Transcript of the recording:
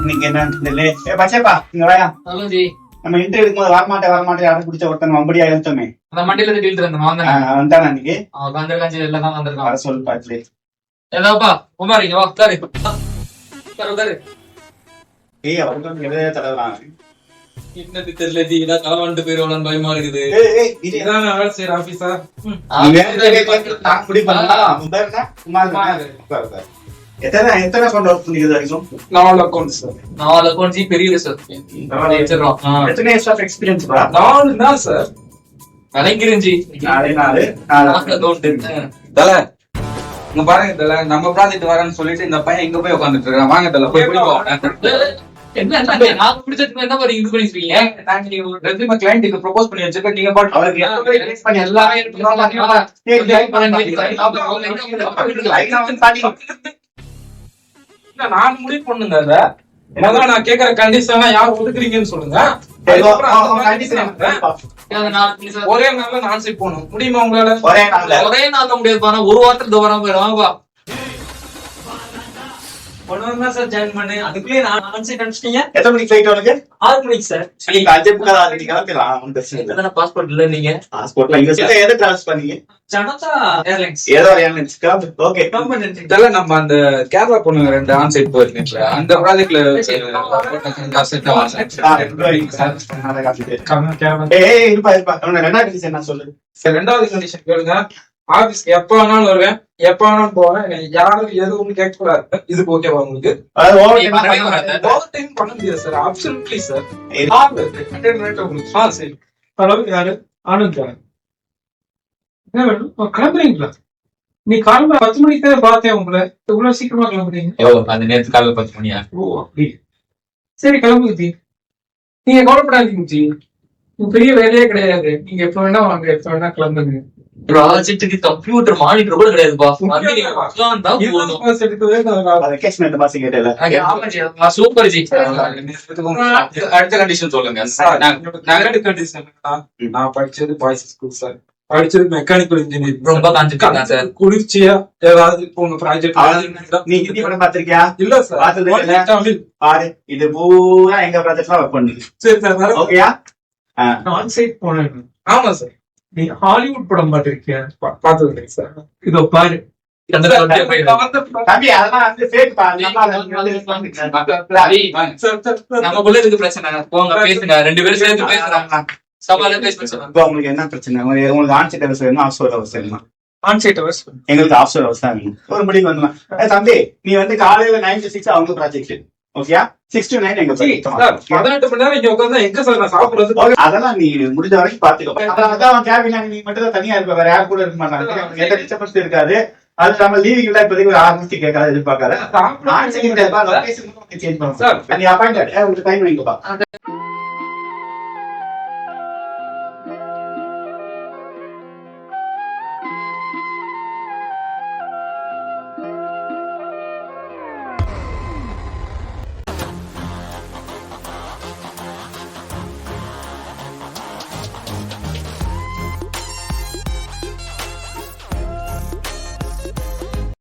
இன்னைக்கு ஏ பச்சேப்பா இங்க வாயா. நம்ம இன்டர்வியூ எடுக்கும்போது வரமாட்டேன் வரமாட்டேன் யாரும் பிடிச்ச ஒருத்தன் வம்படியா எழுத்தமே அந்த மண்டியில இருந்து டீல் இருந்தேன் வந்தேன். அவன் வந்திருக்கான் எல்லாம் தான் வந்திருக்கான். வர சொல்லு பாத்துல ஏதாப்பா குமார் இங்க வா உட்காரு. ஏய் அவருக்கு எதாவது தடவை என்னது தெரியல ஜி இதான் களவாண்டு போயிருவானு பயமா இருக்குது. இதான் வேலை செய்யற ஆபீஸா பண்ணலாம் பேர். எத்தனை எத்தனை கொண்டு ஒர்க் பண்ணிக்கிறது வரைக்கும் நாலு அக்கௌண்ட் சார் நாலு அக்கௌண்ட் ஜி பெரிய வச்சிடறோம் எத்தனை இயர்ஸ் ஆஃப் எக்ஸ்பீரியன்ஸ் பா நாலு தான் சார் கலைஞரிஞ்சி நாலு நாலு அக்கௌண்ட் தல இங்க பாருங்க தல நம்ம ப்ராஜெக்ட் வரேன்னு சொல்லிட்டு இந்த பையன் இங்க போய் உட்காந்துட்டு இருக்கான் வாங்க தல போய் பிடிப்போம் என்ன என்ன நான் பிடிச்சதுக்கு என்ன மாதிரி இது பண்ணிருக்கீங்க நாங்க நீங்க ரெஸ்யூமே கிளையன்ட்டுக்கு ப்ரோபோஸ் பண்ணி வச்சிருக்க நீங்க பாட்டு அவருக்கு எல்லாமே இல்ல நான் முடிவு பண்ணுங்க அத. முதல்ல நான் கேக்குற கண்டிஷன் யார் ஒதுக்குறீங்கன்னு சொல்லுங்க. ஒரே நாள்ல நான் போகணும் முடியுமா உங்களால? ஒரே நாள்ல. ஒரே நாள்ல முடியாது ஒரு வாரத்துல வராம போயிடும். ஒன் தான் சார் ஜாயின் பண்ணேன் அதுக்குள்ளே நான் ஆன்சர் கழிச்சிட்டீங்க எத்தனை மணிக்கு flight உனக்கு? ஆறு மணிக்கு சார் நீங்க அஞ்சே முக்கால் ஆறு மணிக்கு கிளம்பிடலாம். பிரச்சனை இல்ல. பாஸ்போர்ட் இல்ல நீங்க? US ல எதை பண்ணீங்க? ஜனதா ஏர்லைன்ஸ் ஏதோ. ரொம்ப நன்றி இதெல்லாம் நம்ம அந்த கேரளா பொண்ணுங்க ரெண்டு ஆன் சைட் போயிருக்கீங்களா அந்த ப்ராஜெக்ட்ல ரெண்டாவது கண்டிஷன் கேளுங்க. ஆபீஸ் எப்ப வேணாலும் வருவேன். எப்ப வேணாலும் போவேன். யாரும் எதுவும் கேட்க கூடாது இது ஓகேவா உங்களுக்கு. ஓவர் டைம் பண்ண முடியாது சார் அப்சல்யூட்லி சார். உங்களுக்கு ஆ சரி ஹலோ யாரு? ஆனந்த் என்ன வேணும்? கிளம்புறீங்களா? நீ காலையில பத்து மணிக்கு தான் பார்த்தேன் உங்களை. இவ்வளவு சீக்கிரமா கிளம்புறீங்க. அந்த நேத்து காலைல பத்து மணியா? ஓ அப்படி சரி கிளம்புங்க ஜி. நீங்க கவலைப்படாதீங்க ஜி. பெரிய வேலையே கிடையாது. நீங்க எப்ப வேணா வாங்க எப்ப வேணா கிளம்புங்க. ப்ராஜெக்ட்டுக்கு கம்ப்யூட்டர் மானிட்டர் கூட கேட்டேல. சூப்பர் ஜி. அடுத்த கண்டிஷன் சொல்லுங்க. நான் படிச்சது பாய்ஸ் ஸ்கூல் சார் படிச்சது மெக்கானிக்கல் இன்ஜினியரிங் ரொம்ப காஞ்சிட்டு சார் குளிர்ச்சியா ஏதாவது இப்போ உங்க ப்ராஜெக்ட் நீ ஹிந்தி படம் பார்த்திருக்கியா? இல்ல சார் பார்த்தது only இல்ல. தமிழ் பாரு, இது பூரா எங்க ல work பண்ணுது. சரி சார் ஓகேயா? ஆன் சைட் போனேன். ஆமா சார் நீ ஹாலிவுட் படம் பார்த்திருக்கியா பார்த்தது சார் இதோ பாரு சரி, சார் சார் நமக்குள்ள இருக்கு பிரச்சனை போங்க பேசுங்க ரெண்டு பேரும் சேர்ந்து பேசுறாங்க சவால இப்போ உங்களுக்கு என்ன பிரச்சனை உங்களுக்கு ஆன்சைட் ஹவர்ஸ் வேணுமா ஆஃப் ஷோர் ஹவர்ஸ் வேணுமா ஆன் சைட் அவர்ஸ் எங்களுக்கு ஆஃப் ஷோர் ஹவர்ஸ் தான் வேணும் ஒரு முடிவு ஏய் தம்பி நீ வந்து காலையில நைன் டு சிக்ஸ் அவங்க ப்ராஜெக்ட் ஓகேயா சிக்ஸ் டு நைன் எங்க project. சார் பதினெட்டு மணி நேரம் இங்க உட்கார்ந்தா எங்க சார் நான் சாப்பிடுறது? Okay, அதெல்லாம் நீ முடிஞ்ச வரைக்கும் பாத்துக்கோ. அதான் கேபின் நீ மட்டும் தான் தனியா இருப்ப வேற யாரும் கூட இருக்க மாட்டாங்க. எந்த டிஸ்டர்பன்ஸ் இருக்காது. அது நம்ம லீவிங் எல்லாம் இப்போதைக்கு ஒரு மணிக்கு கேட்காத எதிர்பார்க்காத. சார் நீ உங்களுக்கு டைம் வாங்கிக்கோப்பா